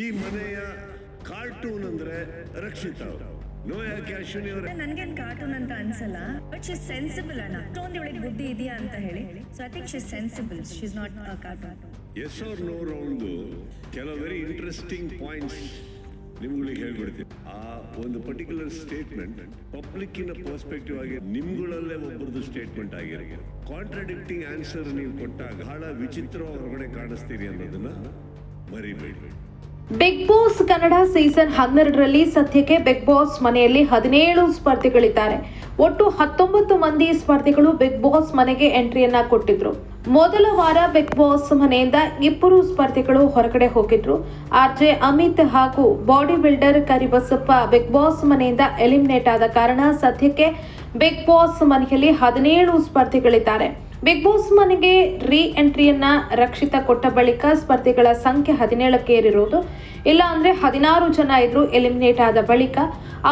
ಈ ಮನೆಯ ಕಾರ್ಟೂನ್ ಅಂದ್ರೆ ರಕ್ಷಿತಾ. ಅವರು ನೋ ಯಾಕೆ ಅಶ್ವಿನಿ ಅವರೇ ನನ್ಗೇನ್ ಕಾರ್ಟೂನ್ ಅಂತ ಅನ್ಸಲ್ಲ ಬಟ್ ಶಿ ಸೆನ್ಸಿಬಲ್ ಅಣ್ಣ. ಅಷ್ಟೊಂದು ಇವಳಿಗೆ ಬುದ್ಧಿ ಇದೆಯಾ ಅಂತ ಹೇಳಿ. So I think she sensible she is not cartoon yes or no round ಕೆಲವು ವೆರಿ ಇಂಟ್ರೆಸ್ಟಿಂಗ್ ಪಾಯಿಂಟ್ಸ್ ನಿಮ್ಗಳಿಗೆ ಹೇಳ್ಬಿಡ್ತೀನಿ. ಆ ಒಂದು ಪರ್ಟಿಕ್ಯುಲರ್ ಸ್ಟೇಟ್ಮೆಂಟ್ ಪಬ್ಲಿಕ್ಕಿನ ಪರ್ಸ್ಪೆಕ್ಟಿವ್ ಆಗಿ ನಿಮ್ಗಳಲ್ಲೇ ಒಬ್ಬರದು ಸ್ಟೇಟ್ಮೆಂಟ್ ಆಗಿರೋ ಕಾಂಟ್ರಡಿಕ್ಟಿಂಗ್ ಆನ್ಸರ್ ನೀವು ಕೊಟ್ಟಾಗ ಬಹಳ ವಿಚಿತ್ರ ಹೊರಗಡೆ ಕಾಣಿಸ್ತೀರಿ ಅನ್ನೋದನ್ನ ಮರಿಬೇಡಿ. ಬಿಗ್ ಬಾಸ್ ಕನ್ನಡ ಸೀಸನ್ ಹನ್ನೆರಡರಲ್ಲಿ ಸದ್ಯಕ್ಕೆ ಬಿಗ್ ಬಾಸ್ ಮನೆಯಲ್ಲಿ ಹದಿನೇಳು ಸ್ಪರ್ಧಿಗಳಿದ್ದಾರೆ. ಒಟ್ಟು ಹತ್ತೊಂಬತ್ತು ಮಂದಿ ಸ್ಪರ್ಧಿಗಳು ಬಿಗ್ ಬಾಸ್ ಮನೆಗೆ ಎಂಟ್ರಿಯನ್ನ ಕೊಟ್ಟಿದ್ರು. ಮೊದಲ ವಾರ ಬಿಗ್ ಬಾಸ್ ಮನೆಯಿಂದ ಇಬ್ಬರು ಸ್ಪರ್ಧಿಗಳು ಹೊರಗಡೆ ಹೋಗಿದ್ರು. ಆರ್ ಜೆ ಅಮಿತ್ ಹಾಗೂ body builder Karibasappa big boss ಮನೆಯಿಂದ ಎಲಿಮಿನೇಟ್ ಆದ ಕಾರಣ ಸದ್ಯಕ್ಕೆ ಬಿಗ್ ಬಾಸ್ ಮನೆಯಲ್ಲಿ ಹದಿನೇಳು ಸ್ಪರ್ಧಿಗಳಿದ್ದಾರೆ. ಬಿಗ್ ಬಾಸ್ ಮನೆಗೆ ರೀ ಎಂಟ್ರಿಯನ್ನ ರಕ್ಷಿತ ಕೊಟ್ಟ ಬಳಿಕ ಸ್ಪರ್ಧಿಗಳ ಸಂಖ್ಯೆ ಹದಿನೇಳಕ್ಕೆ ಏರಿರುವುದು ಇಲ್ಲ ಅಂದ್ರೆ ಹದಿನಾರು ಜನ ಇದ್ರು ಎಲಿಮಿನೇಟ್ ಆದ ಬಳಿಕ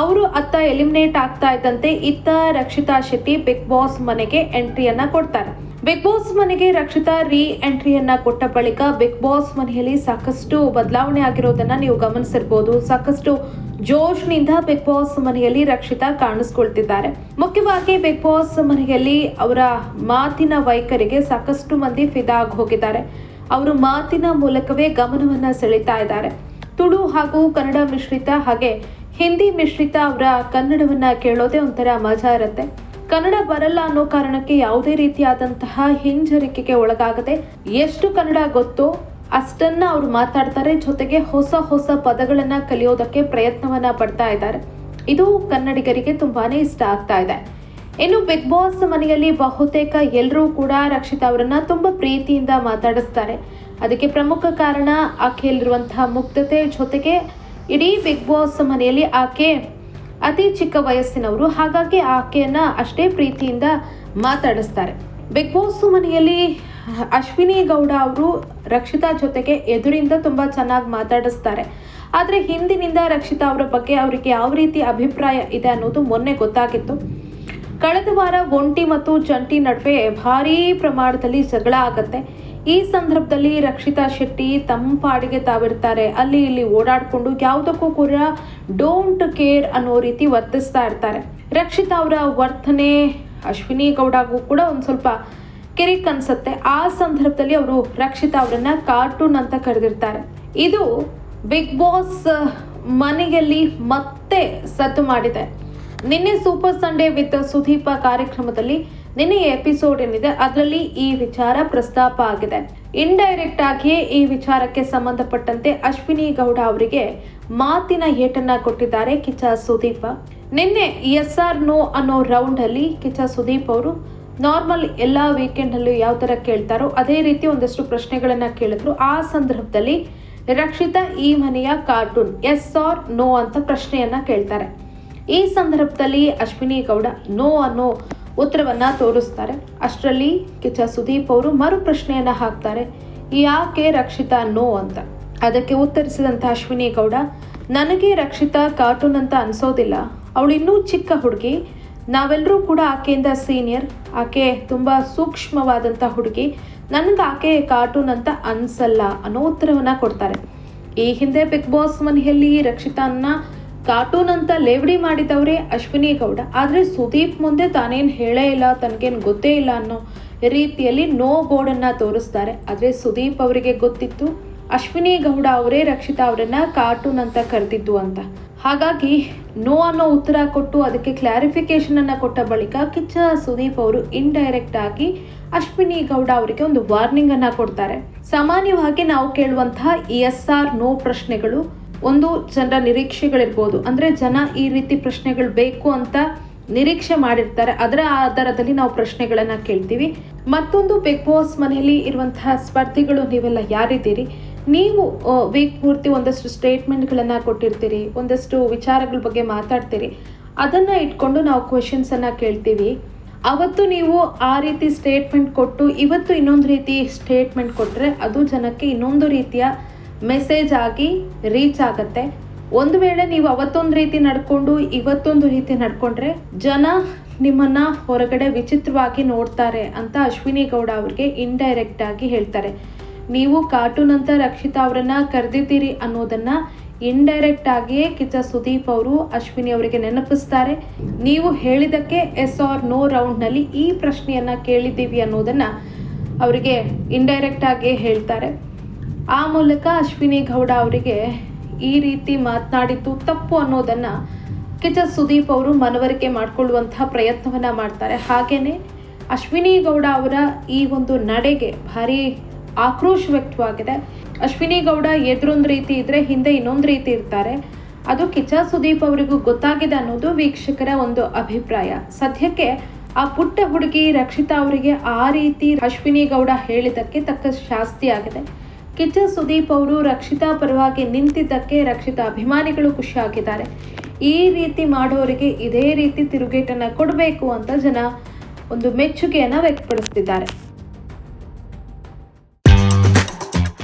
ಅವರು ಅತ್ತ ಎಲಿಮಿನೇಟ್ ಆಗ್ತಾ ಇದ್ದಂತೆ ಇತ್ತ ರಕ್ಷಿತಾ ಶೆಟ್ಟಿ ಬಿಗ್ ಬಾಸ್ ಮನೆಗೆ ಎಂಟ್ರಿಯನ್ನ ಕೊಡ್ತಾರೆ. ಬಿಗ್ ಬಾಸ್ ಮನೆಗೆ ರಕ್ಷಿತಾ ರೀ ಎಂಟ್ರಿಯನ್ನ ಕೊಟ್ಟ ಬಳಿಕ ಬಿಗ್ ಬಾಸ್ ಮನೆಯಲ್ಲಿ ಸಾಕಷ್ಟು ಬದಲಾವಣೆ ಆಗಿರೋದನ್ನ ನೀವು ಗಮನಿಸಿರ್ಬೋದು. ಸಾಕಷ್ಟು ಜೋಶ್ನಿಂದ ಬಿಗ್ ಬಾಸ್ ಮನೆಯಲ್ಲಿ ರಕ್ಷಿತಾ ಕಾಣಿಸ್ಕೊಳ್ತಿದ್ದಾರೆ. ಮುಖ್ಯವಾಗಿ ಬಿಗ್ ಬಾಸ್ ಮನೆಯಲ್ಲಿ ಅವರ ಮಾತಿನ ವೈಖರಿಗೆ ಸಾಕಷ್ಟು ಮಂದಿ ಫಿದಾ ಆಗಿ ಹೋಗಿದ್ದಾರೆ ಅವರು ಮಾತಿನ ಮೂಲಕವೇ ಗಮನವನ್ನ ಸೆಳೀತಾ ಇದ್ದಾರೆ. ತುಳು ಹಾಗೂ ಕನ್ನಡ ಮಿಶ್ರಿತ ಹಾಗೆ ಹಿಂದಿ ಮಿಶ್ರಿತ ಅವರ ಕನ್ನಡವನ್ನ ಕೇಳೋದೇ ಒಂಥರ ಮಜಾ ಇರುತ್ತೆ. ಕನ್ನಡ ಬರಲ್ಲ ಅನ್ನೋ ಕಾರಣಕ್ಕೆ ಯಾವುದೇ ರೀತಿಯಾದಂತಹ ಹಿಂಜರಿಕೆಗೆ ಒಳಗಾಗದೆ ಎಷ್ಟು ಕನ್ನಡ ಗೊತ್ತೋ ಅಷ್ಟನ್ನ ಅವ್ರು ಮಾತಾಡ್ತಾರೆ. ಜೊತೆಗೆ ಹೊಸ ಹೊಸ ಪದಗಳನ್ನ ಕಲಿಯೋದಕ್ಕೆ ಪ್ರಯತ್ನವನ್ನ ಪಡ್ತಾ ಇದ್ದಾರೆ. ಇದು ಕನ್ನಡಿಗರಿಗೆ ತುಂಬಾನೇ ಇಷ್ಟ ಆಗ್ತಾ ಇದೆ. ಇನ್ನು ಬಿಗ್ ಬಾಸ್ ಮನೆಯಲ್ಲಿ ಬಹುತೇಕ ಎಲ್ಲರೂ ಕೂಡ ರಕ್ಷಿತಾ ಅವರನ್ನ ತುಂಬಾ ಪ್ರೀತಿಯಿಂದ ಮಾತಾಡಿಸ್ತಾರೆ. ಅದಕ್ಕೆ ಪ್ರಮುಖ ಕಾರಣ ಆಕೆಯಲ್ಲಿರುವಂತಹ ಮುಕ್ತತೆ ಜೊತೆಗೆ ಇಡೀ ಬಿಗ್ ಬಾಸ್ ಮನೆಯಲ್ಲಿ ಆಕೆ ಅತಿ ಚಿಕ್ಕ ವಯಸ್ಸಿನವರು, ಹಾಗಾಗಿ ಆಕೆಯನ್ನ ಅಷ್ಟೇ ಪ್ರೀತಿಯಿಂದ ಮಾತಾಡಿಸ್ತಾರೆ. ಬಿಗ್ ಬಾಸ್ ಮನೆಯಲ್ಲಿ ಅಶ್ವಿನಿ ಗೌಡ ಅವರು ರಕ್ಷಿತಾ ಜೊತೆಗೆ ಎದುರಿಂದ ತುಂಬಾ ಚೆನ್ನಾಗಿ ಮಾತಾಡಿಸ್ತಾರೆ. ಆದರೆ ಹಿಂದಿನಿಂದ ರಕ್ಷಿತಾ ಅವರ ಬಗ್ಗೆ ಅವರಿಗೆ ಯಾವ ರೀತಿ ಅಭಿಪ್ರಾಯ ಇದೆ ಅನ್ನೋದು ಮೊನ್ನೆ ಗೊತ್ತಾಗಿತ್ತು. ಕಳೆದ ವಾರ ಒಂಟಿ ಮತ್ತು ಜಂಟಿ ನಡುವೆ ಭಾರೀ ಪ್ರಮಾಣದಲ್ಲಿ ಜಗಳ ಆಗತ್ತೆ. ಈ ಸಂದರ್ಭದಲ್ಲಿ ರಕ್ಷಿತಾ ಶೆಟ್ಟಿ ತಮ್ಮ ಪಾಡಿಗೆ ತಾವಿರ್ತಾರೆ. ಅಲ್ಲಿ ಇಲ್ಲಿ ಓಡಾಡ್ಕೊಂಡು ಯಾವುದಕ್ಕೂ ಕೂಡ ಡೋಂಟ್ ಕೇರ್ ಅನ್ನೋ ರೀತಿ ವರ್ತಿಸ್ತಾ ಇರ್ತಾರೆ. ರಕ್ಷಿತಾ ಅವರ ವರ್ತನೆ ಅಶ್ವಿನಿ ಗೌಡಗೂ ಕೂಡ ಒಂದು ಸ್ವಲ್ಪ ಕಿರಿಕ್ ಅನ್ಸುತ್ತೆ ಆ ಸಂದರ್ಭದಲ್ಲಿ ಅವರು ರಕ್ಷಿತಾ ಅವರನ್ನ ಕಾರ್ಟೂನ್ ಅಂತ ಕರೆದಿರ್ತಾರೆ. ಇದು ಬಿಗ್ ಬಾಸ್ ಮನೆಯಲ್ಲಿ ಮತ್ತೆ ಸದ್ದು ಮಾಡಿದೆ. ನಿನ್ನೆ ಸೂಪರ್ ಸಂಡೇ ವಿತ್ ಸುದೀಪ ಕಾರ್ಯಕ್ರಮದಲ್ಲಿ ನಿನ್ನೆ ಎಪಿಸೋಡ್ ಏನಿದೆ, ಅದರಲ್ಲಿ ಈ ವಿಚಾರ ಪ್ರಸ್ತಾಪ ಆಗಿದೆ. ಇಂಡೈರೆಕ್ಟ್ ಆಗಿಯೇ ಈ ವಿಚಾರಕ್ಕೆ ಸಂಬಂಧಪಟ್ಟಂತೆ ಅಶ್ವಿನಿ ಗೌಡ ಅವರಿಗೆ ಮಾತಿನ ಏಟನ್ನ ಕೊಟ್ಟಿದ್ದಾರೆ ಕಿಚ್ಚ ಸುದೀಪ. ನಿನ್ನೆ ಎಸ್ ಆರ್ ನೋ ಅನ್ನೋ ರೌಂಡ್ ಅಲ್ಲಿ ಕಿಚ್ಚ ಸುದೀಪ್ ಅವರು ನಾರ್ಮಲ್ ಎಲ್ಲಾ ವೀಕೆಂಡ್ ಅಲ್ಲೂ ಯಾವ ತರ ಕೇಳ್ತಾರೋ ಅದೇ ರೀತಿ ಒಂದಷ್ಟು ಪ್ರಶ್ನೆಗಳನ್ನ ಕೇಳಿದ್ರು. ಆ ಸಂದರ್ಭದಲ್ಲಿ ರಕ್ಷಿತ ಈ ಮನೆಯ ಕಾರ್ಟೂನ್ ಎಸ್ ಆರ್ ನೋ ಅಂತ ಪ್ರಶ್ನೆಯನ್ನ ಕೇಳ್ತಾರೆ. ಈ ಸಂದರ್ಭದಲ್ಲಿ ಅಶ್ವಿನಿ ಗೌಡ ನೋ ಅನ್ನೋ ಉತ್ತರವನ್ನು ತೋರಿಸ್ತಾರೆ. ಅಷ್ಟರಲ್ಲಿ ಕಿಚ್ಚ ಸುದೀಪ್ ಅವರು ಮರು ಪ್ರಶ್ನೆಯನ್ನ ಹಾಕ್ತಾರೆ. ಯಾಕೆ ರಕ್ಷಿತಾ ನೋ ಅಂತ? ಅದಕ್ಕೆ ಉತ್ತರಿಸಿದಂತ ಅಶ್ವಿನಿ ಗೌಡ, ನನಗೆ ರಕ್ಷಿತಾ ಕಾರ್ಟೂನ್ ಅಂತ ಅನ್ಸೋದಿಲ್ಲ. ಅವಳು ಇನ್ನೂ ಚಿಕ್ಕ ಹುಡುಗಿ. ನಾವೆಲ್ಲರೂ ಕೂಡ ಆಕೆಯಿಂದ ಸೀನಿಯರ್ ಆಕೆ ತುಂಬ ಸೂಕ್ಷ್ಮವಾದಂಥ ಹುಡುಗಿ. ನನಗೆ ಆಕೆ ಕಾರ್ಟೂನ್ ಅಂತ ಅನ್ಸಲ್ಲ ಅನ್ನೋ ಉತ್ತರವನ್ನು ಕೊಡ್ತಾರೆ. ಈ ಹಿಂದೆ ಬಿಗ್ ಬಾಸ್ ಮನೆಯಲ್ಲಿ ರಕ್ಷಿತಾನ್ನ ಕಾರ್ಟೂನ್ ಅಂತ ಲೇವಡಿ ಮಾಡಿದವರೇ ಅಶ್ವಿನಿ ಗೌಡ ಆದರೆ ಸುದೀಪ್ ಮುಂದೆ ತಾನೇನು ಹೇಳೇ ಇಲ್ಲ, ತನಗೇನು ಗೊತ್ತೇ ಇಲ್ಲ ಅನ್ನೋ ರೀತಿಯಲ್ಲಿ ನೋ ಬೋರ್ಡನ್ನು ತೋರಿಸ್ತಾರೆ. ಆದರೆ ಸುದೀಪ್ ಅವರಿಗೆ ಗೊತ್ತಿತ್ತು ಅಶ್ವಿನಿ ಗೌಡ ಅವರೇ ರಕ್ಷಿತಾ ಅವರನ್ನ ಕಾರ್ಟೂನ್ ಅಂತ ಕರೆದಿದ್ದು ಅಂತ. ಹಾಗಾಗಿ ನೋ ಅನ್ನೋ ಉತ್ತರ ಕೊಟ್ಟು ಅದಕ್ಕೆ ಕ್ಲಾರಿಫಿಕೇಶನ್ ಅನ್ನ ಕೊಟ್ಟ ಬಳಿಕ ಕಿಚ್ಚ ಸುದೀಪ್ ಅವರು ಇಂಡೈರೆಕ್ಟ್ ಆಗಿ ಅಶ್ವಿನಿ ಗೌಡ ಅವರಿಗೆ ಒಂದು ವಾರ್ನಿಂಗನ್ನು ಕೊಡ್ತಾರೆ. ಸಾಮಾನ್ಯವಾಗಿ ನಾವು ಕೇಳುವಂತಹ ಎಸ್ ಆರ್ ನೋ ಪ್ರಶ್ನೆಗಳು ಒಂದು ಜನರ ನಿರೀಕ್ಷೆಗಳಿರ್ಬೋದು. ಅಂದರೆ ಜನ ಈ ರೀತಿ ಪ್ರಶ್ನೆಗಳು ಬೇಕು ಅಂತ ನಿರೀಕ್ಷೆ ಮಾಡಿರ್ತಾರೆ. ಅದರ ಆಧಾರದಲ್ಲಿ ನಾವು ಪ್ರಶ್ನೆಗಳನ್ನು ಕೇಳ್ತೀವಿ. ಮತ್ತೊಂದು ಬಿಗ್ ಬಾಸ್ ಮನೆಯಲ್ಲಿ ಇರುವಂತಹ ಸ್ಪರ್ಧಿಗಳು ನೀವೆಲ್ಲ ಯಾರಿದ್ದೀರಿ? ನೀವು ವೀಕ್ ಪೂರ್ತಿ ಒಂದಷ್ಟು ಸ್ಟೇಟ್ಮೆಂಟ್ಗಳನ್ನು ಕೊಟ್ಟಿರ್ತೀರಿ, ಒಂದಷ್ಟು ವಿಚಾರಗಳ ಬಗ್ಗೆ ಮಾತಾಡ್ತೀರಿ. ಅದನ್ನು ಇಟ್ಕೊಂಡು ನಾವು ಕ್ವೆಶನ್ಸನ್ನು ಕೇಳ್ತೀವಿ. ಅವತ್ತು ನೀವು ಆ ರೀತಿ ಸ್ಟೇಟ್ಮೆಂಟ್ ಕೊಟ್ಟು, ಇವತ್ತು ಇನ್ನೊಂದು ರೀತಿ ಸ್ಟೇಟ್ಮೆಂಟ್ ಕೊಟ್ಟರೆ ಅದು ಜನಕ್ಕೆ ಇನ್ನೊಂದು ರೀತಿಯ ಮೆಸೇಜ್ ಆಗಿ ರೀಚ್ ಆಗತ್ತೆ. ಒಂದು ವೇಳೆ ನೀವು ಅವತ್ತೊಂದು ರೀತಿ ನಡ್ಕೊಂಡು ಇವತ್ತೊಂದು ರೀತಿ ನಡ್ಕೊಂಡ್ರೆ ಜನ ನಿಮ್ಮನ್ನ ಹೊರಗಡೆ ವಿಚಿತ್ರವಾಗಿ ನೋಡ್ತಾರೆ ಅಂತ ಅಶ್ವಿನಿ ಗೌಡ ಅವ್ರಿಗೆ ಇಂಡೈರೆಕ್ಟ್ ಆಗಿ ಹೇಳ್ತಾರೆ. ನೀವು ಕಾರ್ಟೂನ್ ಅಂತ ರಕ್ಷಿತಾ ಅವರನ್ನ ಕರೆದಿದ್ದೀರಿ ಅನ್ನೋದನ್ನ ಇಂಡೈರೆಕ್ಟ್ ಆಗಿಯೇ ಕಿಚ್ಚ ಸುದೀಪ್ ಅವರು ಅಶ್ವಿನಿ ಅವರಿಗೆ ನೆನಪಿಸ್ತಾರೆ. ನೀವು ಹೇಳಿದಕ್ಕೆ ಎಸ್ ಆರ್ ನೋ ರೌಂಡ್ನಲ್ಲಿ ಈ ಪ್ರಶ್ನೆಯನ್ನ ಕೇಳಿದ್ದೀವಿ ಅನ್ನೋದನ್ನ ಅವರಿಗೆ ಇಂಡೈರೆಕ್ಟ್ ಆಗಿ ಹೇಳ್ತಾರೆ. ಆ ಮೂಲಕ ಅಶ್ವಿನಿ ಗೌಡ ಅವರಿಗೆ ಈ ರೀತಿ ಮಾತನಾಡಿದ್ದು ತಪ್ಪು ಅನ್ನೋದನ್ನ ಕಿಚ ಸುದೀಪ್ ಅವರು ಮನವರಿಕೆ ಮಾಡಿಕೊಳ್ಳುವಂತಹ ಪ್ರಯತ್ನವನ್ನ ಮಾಡ್ತಾರೆ. ಹಾಗೇನೆ ಅಶ್ವಿನಿ ಗೌಡ ಅವರ ಈ ಒಂದು ನಡೆಗೆ ಭಾರಿ ಆಕ್ರೋಶ ವ್ಯಕ್ತವಾಗಿದೆ. ಅಶ್ವಿನಿ ಗೌಡ ಎದುರೊಂದು ರೀತಿ ಇದ್ರೆ ಹಿಂದೆ ಇನ್ನೊಂದು ರೀತಿ ಇರ್ತಾರೆ. ಅದು ಕಿಚ ಸುದೀಪ್ ಅವರಿಗೂ ಗೊತ್ತಾಗಿದೆ ಅನ್ನೋದು ವೀಕ್ಷಕರ ಒಂದು ಅಭಿಪ್ರಾಯ. ಸದ್ಯಕ್ಕೆ ಆ ಪುಟ್ಟ ಹುಡುಗಿ ರಕ್ಷಿತಾ ಅವರಿಗೆ ಆ ರೀತಿ ಅಶ್ವಿನಿ ಗೌಡ ಹೇಳಿದ್ದಕ್ಕೆ ತಕ್ಕ ಶಾಸ್ತಿ ಆಗಿದೆ. ಕಿಚ್ಚ ಸುದೀಪ್ ಅವರು ರಕ್ಷಿತಾ ಪರವಾಗಿ ನಿಂತಿದ್ದಕ್ಕೆ ರಕ್ಷಿತಾ ಅಭಿಮಾನಿಗಳು ಖುಷಿಯಾಗಿದ್ದಾರೆ ಈ ರೀತಿ ಮಾಡೋರಿಗೆ ಇದೇ ರೀತಿ ತಿರುಗೇಟನ್ನು ಕೊಡಬೇಕು ಅಂತ ಜನ ಒಂದು ಮೆಚ್ಚುಗೆಯನ್ನು ವ್ಯಕ್ತಪಡಿಸ್ತಿದ್ದಾರೆ.